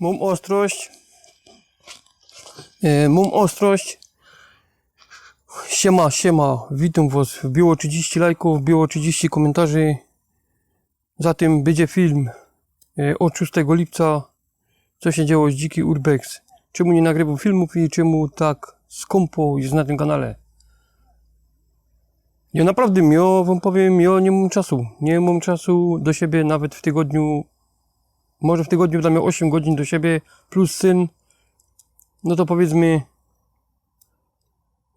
Mam ostrość. E, mam ostrość. Siema, siema. Witam Was. Było 30 lajków, było 30 komentarzy. Zatem będzie film e, od 6 lipca. Co się działo z Dziki Urbex. Czemu nie nagrywam filmów i czemu tak skąpo jest na tym kanale. Ja naprawdę, ja wam powiem, ja nie mam czasu. Nie mam czasu do siebie nawet w tygodniu. Może w tygodniu dam 8 godzin do siebie plus syn. No to powiedzmy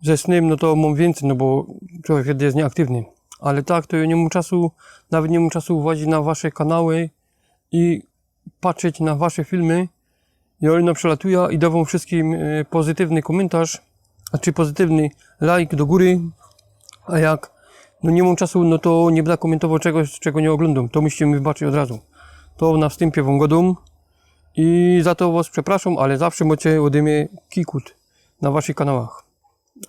ze snem, no to mam więcej, no bo człowiek wtedy jest nieaktywny. Ale tak, to ja nie mam czasu, nawet nie mam czasu uważać na wasze kanały i patrzeć na wasze filmy. Ja no przelatuję i dawam wszystkim e, pozytywny komentarz, a czy pozytywny like do góry, a jak no nie mam czasu, no to nie będę komentował czegoś, czego nie oglądam. To musicie mi wybaczyć od razu. Na wstępie wam godą i za to was przepraszam, ale zawsze macie ode mnie kikut na waszych kanałach.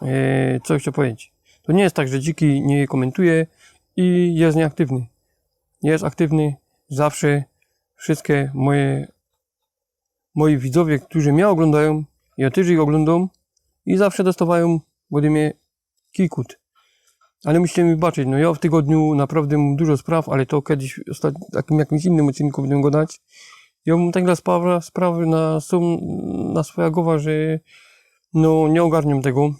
Eee, co chcę powiedzieć? To nie jest tak, że dziki nie komentuje i jest nieaktywny. Jest aktywny zawsze. Wszystkie moje moi widzowie, którzy mnie oglądają, ja też ich oglądam i zawsze dostawają ode mnie kikut. Ale musicie mi wybaczyć, no ja w tygodniu naprawdę mam dużo spraw, ale to kiedyś w ostat- takim jakimś innym odcinku będę go dać. Ja mam tak dla sprawy, na, są na swoja głowa, że no nie ogarniam tego.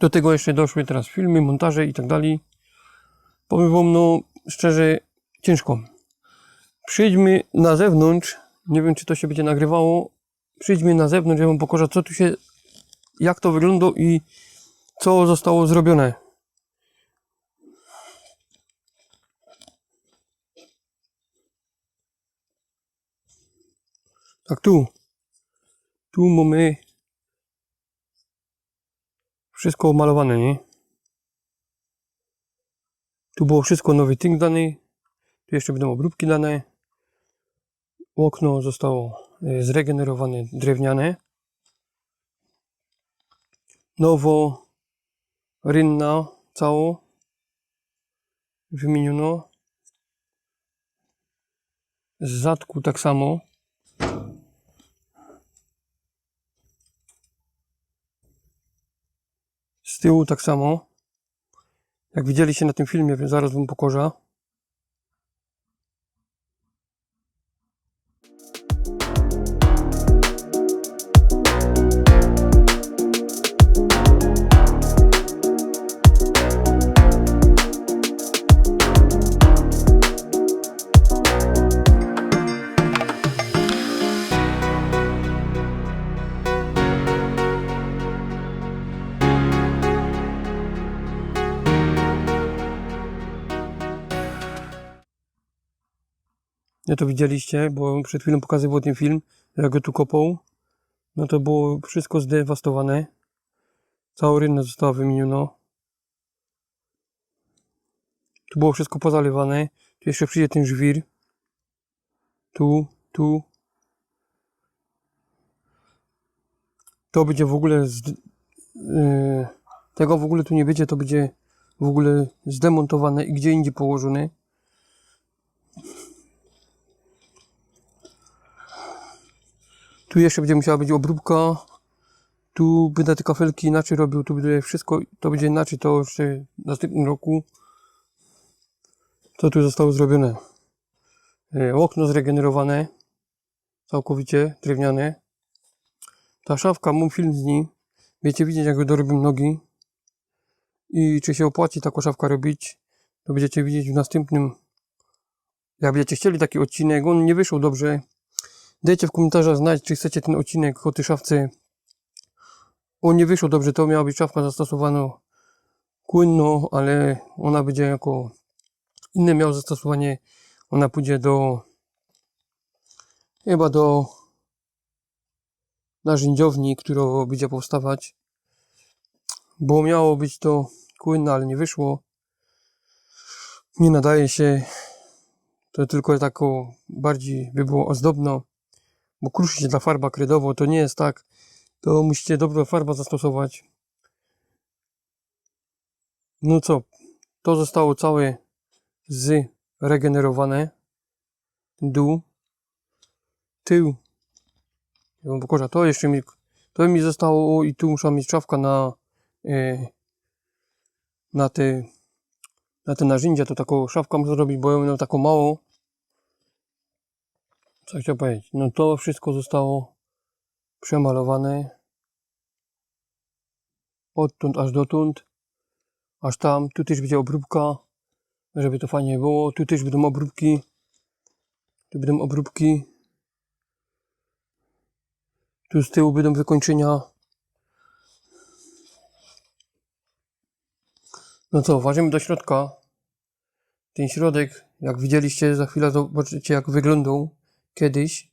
Do tego jeszcze doszły teraz filmy, montaże i tak dalej. Powiem wam, no szczerze, ciężko. Przyjdźmy na zewnątrz, nie wiem czy to się będzie nagrywało, przyjdźmy na zewnątrz, ja wam pokażę co tu się, jak to wygląda i co zostało zrobione. Tak tu. Tu mamy wszystko malowane, nie? Tu było wszystko nowy tynk dany. Tu jeszcze będą obróbki dane. Okno zostało e, zregenerowane drewniane. Nowo rynna cało wymieniono. Z zadku tak samo. Z tyłu tak samo. Jak widzieliście na tym filmie, zaraz wam pokorza. Nie to widzieliście, bo przed chwilą pokazywał ten film, jak go tu kopał. No to było wszystko zdewastowane. Cała rynna została wymieniona. Tu było wszystko pozalewane. Tu jeszcze przyjdzie ten żwir. Tu, tu. To będzie w ogóle z, yy, tego w ogóle tu nie będzie, to będzie w ogóle zdemontowane i gdzie indziej położone. Tu jeszcze będzie musiała być obróbka. Tu będę te kafelki inaczej robił, tu będzie wszystko, to będzie inaczej, to jeszcze w następnym roku. Co tu zostało zrobione? E, Okno zregenerowane, całkowicie drewniane. Ta szafka, mam film z niej. Wiecie widzieć, jak dorobię nogi. I czy się opłaci taką szafkę robić, to będziecie widzieć w następnym. Jak będziecie chcieli taki odcinek, on nie wyszł dobrze, Dajcie w komentarzach znać, czy chcecie ten odcinek o tej szafce. On nie wyszło dobrze, to miała być szafka zastosowana płynno, ale ona będzie jako inne miało zastosowanie. Ona pójdzie do chyba do narzędziowni, która będzie powstawać. Bo miało być to płynne, ale nie wyszło. Nie nadaje się. To tylko tako bardziej by było ozdobno bo kruszy się ta farba kredowo, to nie jest tak. To musicie dobrą farbę zastosować. No co, to zostało całe zregenerowane. Dół, tył Ja wam pokażę. To jeszcze mi, to mi zostało i tu muszę mieć szafka na, e, na te, na te narzędzia. To taką szafkę muszę zrobić, bo ja mam taką małą. Co chciałem powiedzieć? No to wszystko zostało przemalowane. Odtąd aż dotąd. Aż tam. Tu też będzie obróbka. Żeby to fajnie było. Tu też będą obróbki. Tu będą obróbki. Tu z tyłu będą wykończenia. No co, ważymy do środka. Ten środek, jak widzieliście, za chwilę zobaczycie jak wyglądał kiedyś.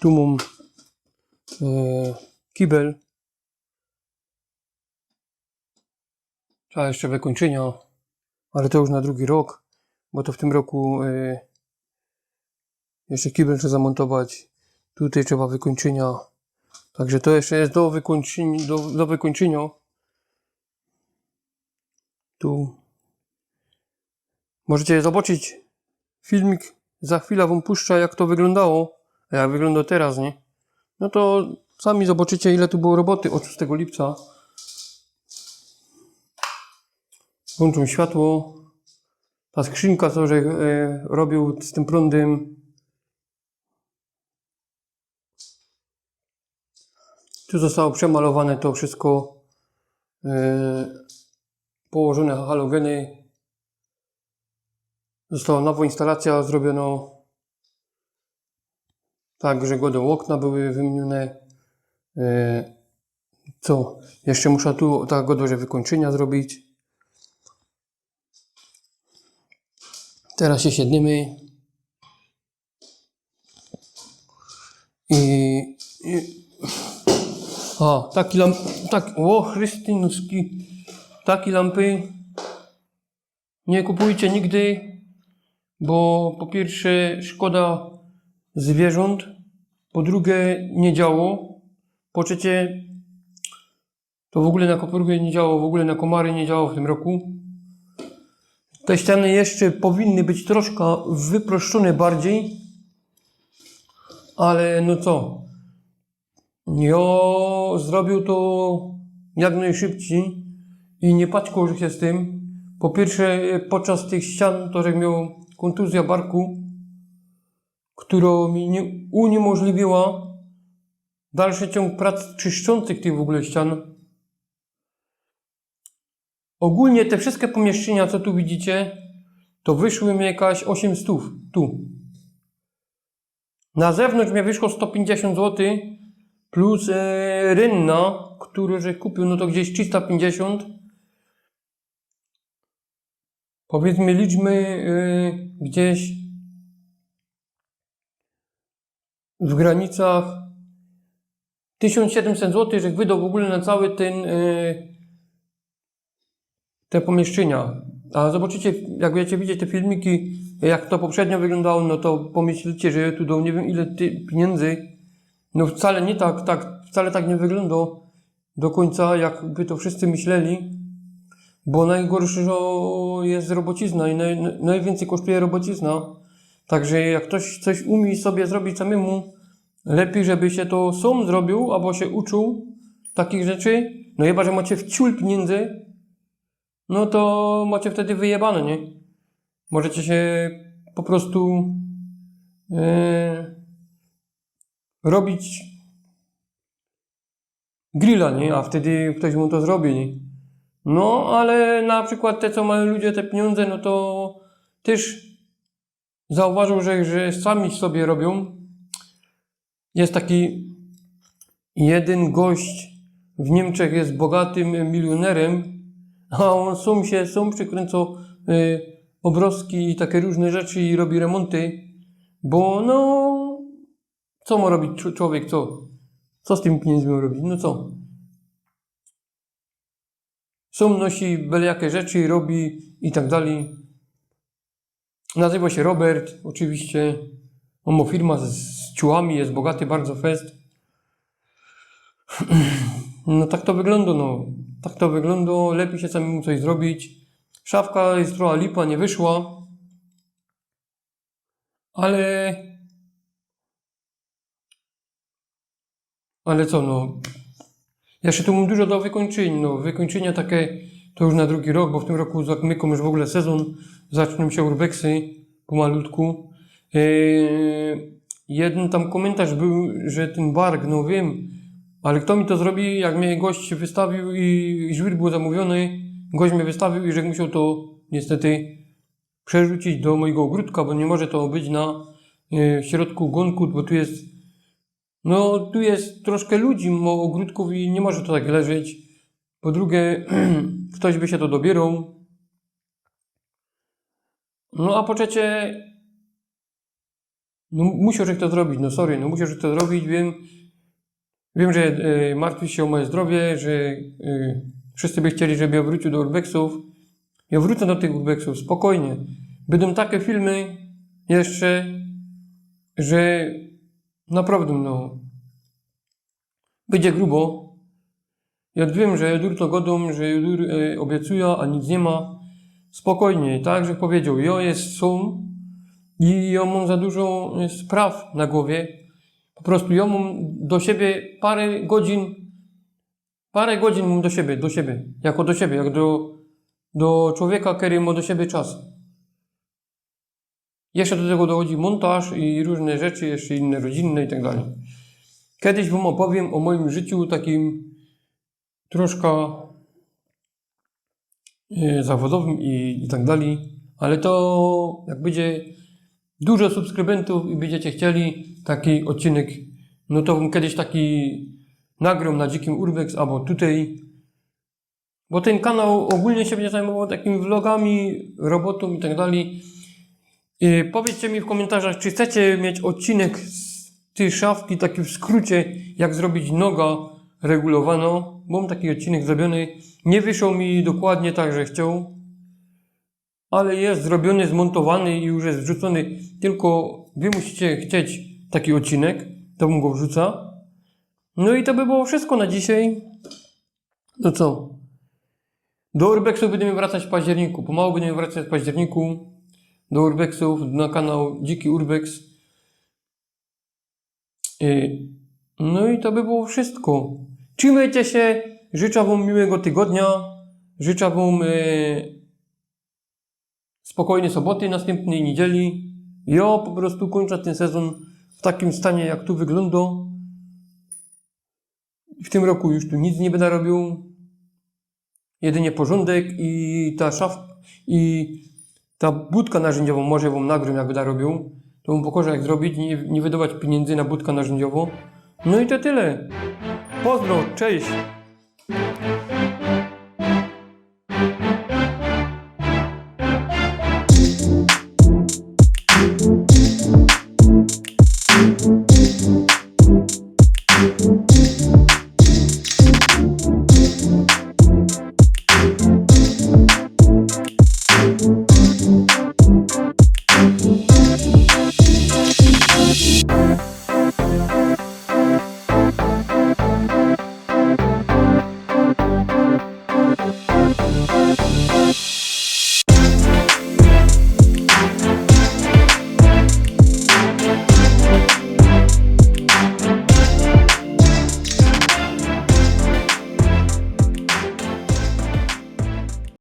Tu mam e, kibel. Trzeba jeszcze wykończenia, ale to już na drugi rok, bo to w tym roku e, jeszcze kibel trzeba zamontować. Tutaj trzeba wykończenia. Także to jeszcze jest do wykończenia. Do, do wykończenia. Tu możecie zobaczyć filmik. Za chwilę wam puszczę, jak to wyglądało. Jak wygląda teraz, nie? No to sami zobaczycie, ile tu było roboty od 6 lipca. Włączą światło. Ta skrzynka, co że e, robił z tym prądem. Tu zostało przemalowane to wszystko. E, położone halogeny. Została nowa instalacja zrobiona. Tak, że godą okna były wymienione. E, co? Jeszcze muszę tu tak godorze wykończenia zrobić. Teraz się siedniemy. I, i a, taki lamp, tak, o Chrystynuski, takie lampy nie kupujcie nigdy, bo po pierwsze szkoda zwierząt, po drugie nie działo, po trzecie to w ogóle na kopergę nie działało, w ogóle na komary nie działało w tym roku. Te ściany jeszcze powinny być troszkę wyproszczone bardziej, ale no co, ja zrobił to jak najszybciej i nie paćkał się z tym. Po pierwsze, podczas tych ścian, to że miał kontuzja barku, która mi nie uniemożliwiła dalszy ciąg prac czyszczących tych w ogóle ścian. Ogólnie te wszystkie pomieszczenia, co tu widzicie, to wyszły mi jakaś 8 stów. Tu. Na zewnątrz mnie wyszło 150 zł, plus e, rynna, którą że kupił, no to gdzieś 350. Powiedzmy, liczmy e, gdzieś w granicach 1700 zł, że wydał w ogóle na cały ten e, te pomieszczenia. A zobaczycie, jak będziecie widzieć te filmiki, jak to poprzednio wyglądało, no to pomyślcie, że tu do nie wiem ile pieniędzy. No wcale nie tak, tak, wcale tak nie wygląda do końca, jakby to wszyscy myśleli. Bo najgorsze jest robocizna i naj, najwięcej kosztuje robocizna. Także jak ktoś coś umie sobie zrobić samemu, lepiej, żeby się to sam zrobił, albo się uczył takich rzeczy. No chyba, że macie wciul pieniędzy, no to macie wtedy wyjebane, nie? Możecie się po prostu e, robić grilla, nie? A wtedy ktoś mu to zrobi, nie? No, ale na przykład te, co mają ludzie te pieniądze, no to też zauważył, że, że sami sobie robią. Jest taki jeden gość w Niemczech, jest bogatym milionerem, a on sam się, sam przykręca y, i takie różne rzeczy i robi remonty, bo no, co ma robić człowiek, co? Co z tymi pieniędzmi robić? No co? Sam nosi byle jakie rzeczy, robi i tak dalej. Nazywa się Robert, oczywiście. On ma firma z, z jest bogaty, bardzo fest. No tak to wygląda, no. Tak to wygląda, lepiej się samemu coś zrobić. Szafka jest trochę lipa, nie wyszła. Ale... Ale co, no... Jeszcze tu mam dużo do wykończeń, no. Wykończenia takie to już na drugi rok, bo w tym roku zamykam już w ogóle sezon. Zaczną się urbexy pomalutku. Eee, jeden tam komentarz był, że ten bark, no wiem, ale kto mi to zrobi, jak mnie gość wystawił i żwir był zamówiony, gość mnie wystawił i że musiał to niestety przerzucić do mojego ogródka, bo nie może to być na e, środku gonku, bo tu jest no tu jest troszkę ludzi, ogródków i nie może to tak leżeć. Po drugie, ktoś by się to dobierał. No a po trzecie, no musiał że to zrobić, no sorry, no musiał że to zrobić, wiem, wiem, że martwisz się o moje zdrowie, że e, wszyscy by chcieli, żeby ja wrócił do urbexów. Ja wrócę do tych urbexów, spokojnie. Będą takie filmy jeszcze, że naprawdę, no, będzie grubo. Ja wiem, że Judur to godą, że Judur e, obiecuje, a nic nie ma. Spokojnie, tak, że powiedział, ja jest są i ja mam za dużo e, spraw na głowie. Po prostu ja mam do siebie parę godzin, parę godzin mam do siebie, do siebie, jako do siebie, jak do, do człowieka, który ma do siebie czas. Jeszcze do tego dochodzi montaż i różne rzeczy, jeszcze inne rodzinne i tak dalej. Kiedyś Wam opowiem o moim życiu takim troszkę e, zawodowym i, i tak dalej, ale to jak będzie dużo subskrybentów i będziecie chcieli taki odcinek, no to kiedyś taki nagram na Dzikim Urbex albo tutaj, bo ten kanał ogólnie się będzie zajmował takimi vlogami, robotą i tak dalej. I powiedzcie mi w komentarzach, czy chcecie mieć odcinek z tej szafki, taki w skrócie, jak zrobić noga regulowaną. Mam taki odcinek zrobiony. Nie wyszło mi dokładnie tak, że chciał, ale jest zrobiony, zmontowany i już jest wrzucony. Tylko wy musicie chcieć taki odcinek, to bym go wrzuca. No i to by było wszystko na dzisiaj. No co? Do Urbexu będziemy wracać w październiku. Pomału będziemy wracać w październiku do Urbexów, na kanał Dziki Urbex. No i to by było wszystko. Trzymajcie się, życzę Wam miłego tygodnia, życzę Wam y, spokojnej soboty, następnej niedzieli. Ja po prostu kończę ten sezon w takim stanie, jak tu wygląda. W tym roku już tu nic nie będę robił. Jedynie porządek i ta szafka i ta budka narzędziową może Wam nagram, jak będę robił. To Wam pokażę, jak zrobić, nie, nie wydawać pieniędzy na budkę narzędziową. No i to tyle. Pozdro, cześć!